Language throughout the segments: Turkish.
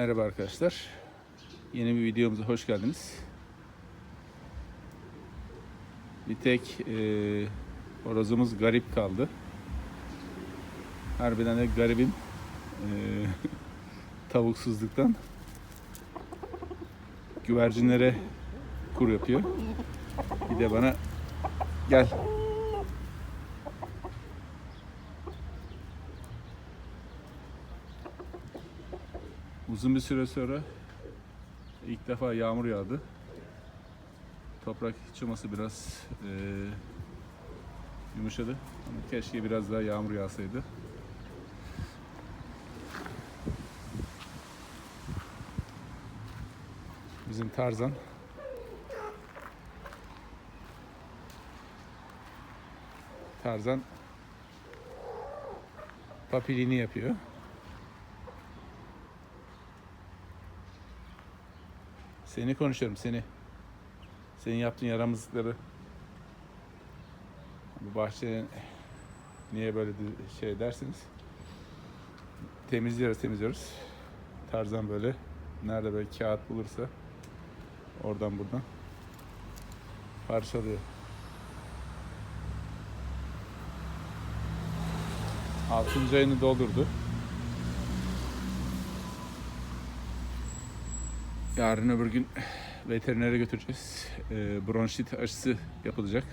Merhaba arkadaşlar. Yeni bir videomuza hoş geldiniz. Bir tek e, horozumuz garip kaldı. Harbiden de garibim. E, tavuksuzluktan. Güvercinlere kur yapıyor. Bir de bana gel Uzun bir süre sonra ilk defa yağmur yağdı. Toprak çıkması biraz eee, yumuşadı. Ama keşke biraz daha yağmur yağsaydı. Bizim Tarzan. Tarzan papilini yapıyor. Seni konuşuyorum seni. Senin yaptığın yaramazlıkları. Bu bahçenin niye böyle şey dersiniz? Temizliyoruz temizliyoruz. Tarzan böyle nerede böyle kağıt bulursa oradan buradan parçalıyor. Altıncı ayını doldurdu. Yarın öbür gün veterinere götüreceğiz. E, bronşit aşısı yapılacak.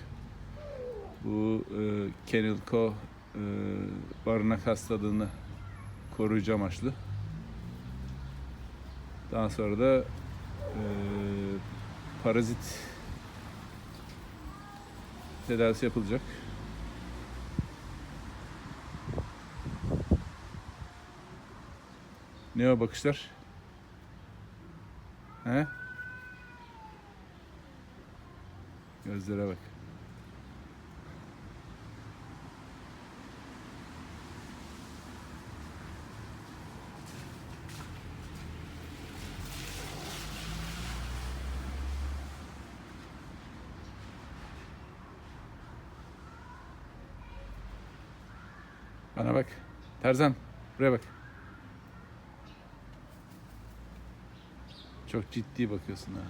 Bu e, Kennel Co e, barınak hastalığını koruyucu amaçlı. Daha sonra da e, parazit tedavisi yapılacak. Ne o bakışlar? He? Gözlere bak. Bana bak. Tarzan, buraya bak. Çok ciddi bakıyorsun ha.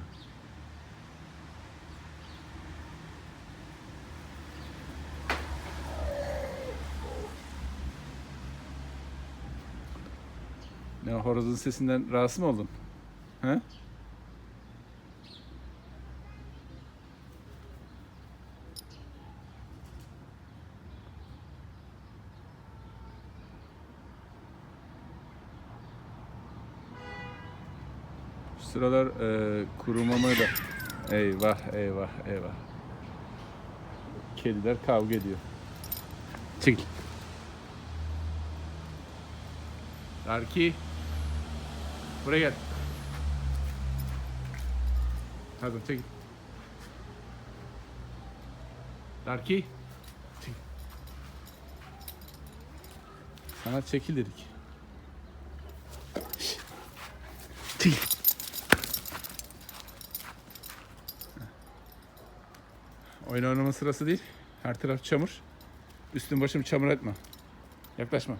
Ne horozun sesinden rahatsız mı oldun? He? Sıralar e, kurumama da eyvah eyvah eyvah. Kediler kavga ediyor. Çekil. Darki. Buraya gel. Hadi çekil. Darki. Çekil. Sana çekil dedik. Çekil. Oyun oynama sırası değil. Her taraf çamur. Üstün başım çamur etme. Yaklaşma.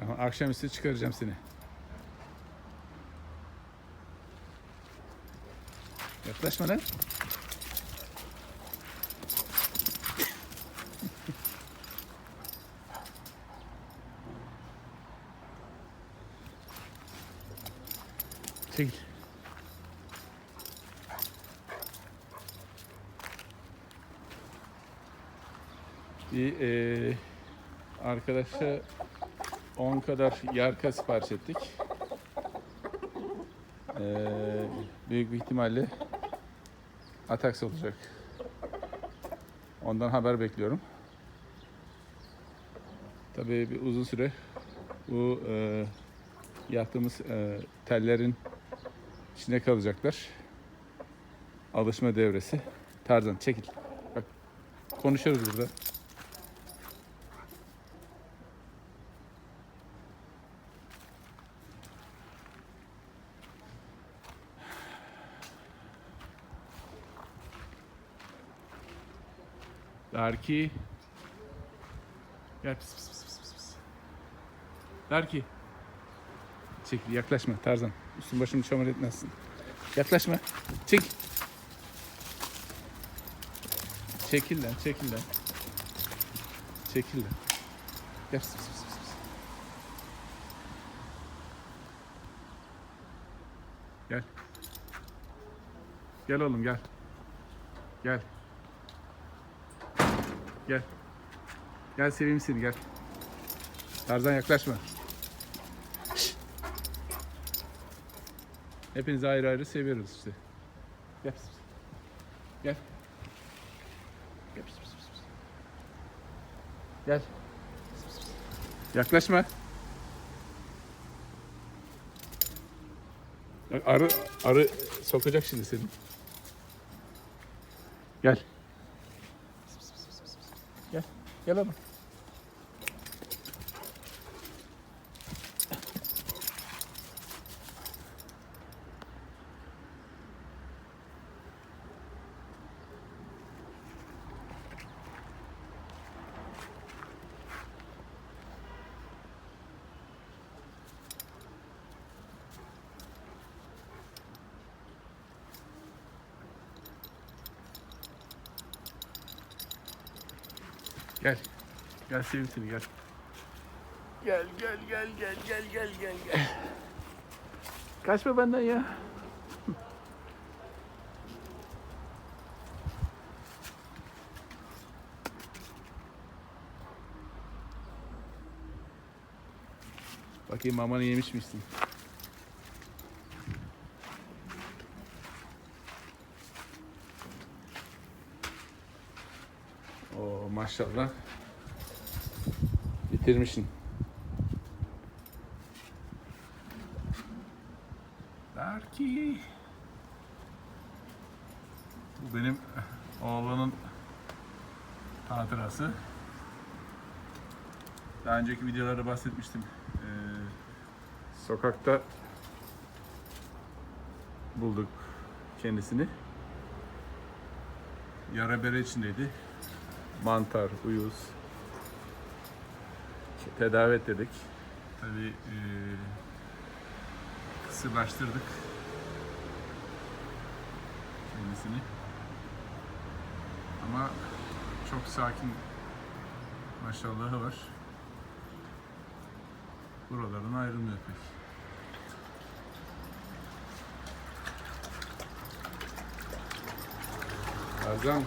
Tamam, akşamüstü çıkaracağım seni. Yaklaşma lan. Çekil. Bir eee arkadaşa 10 kadar yarka sipariş ettik. Eee, büyük bir ihtimalle Atax olacak. Ondan haber bekliyorum. Tabii bir uzun süre bu eee yaptığımız eee, tellerin içinde kalacaklar. Alışma devresi. Tarzan çekil. Bak konuşuyoruz burada. Darki. Gel pis pis pis pis pis, pis. Darki. Çekil yaklaşma Tarzan. Üstün başımı çamur etmezsin. Yaklaşma. Çek. Çekil lan çekil lan. Çekil lan. Pis pis pis. pis. Gel. Gel oğlum gel. Gel. Gel. Gel seveyim seni gel. Tarzan yaklaşma. Hepinizi ayrı ayrı seviyoruz işte. Gel. Gel. Gel. Gel. Yaklaşma. Arı, arı sokacak şimdi seni. Gel. Gel. Gel oğlum. Gel. Gel seveyim seni gel. Gel gel gel gel gel gel gel gel. Kaçma benden ya. Bakayım mamanı yemiş misin? Maşallah. Bitirmişsin. Darki. Bu benim oğlanın hatırası. Daha önceki videolarda bahsetmiştim. Ee, sokakta bulduk kendisini. Yara bere içindeydi mantar, uyuz tedavi ettirdik. Tabii e, kısırlaştırdık kendisini. Ama çok sakin maşallahı var. Buralardan ayrılmıyor pek. Tarzan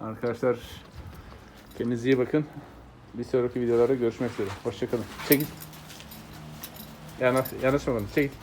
Arkadaşlar kendinize iyi bakın. Bir sonraki videolarda görüşmek üzere. Hoşçakalın. Çekil. Yanaş, yanaşma bana. Çekil.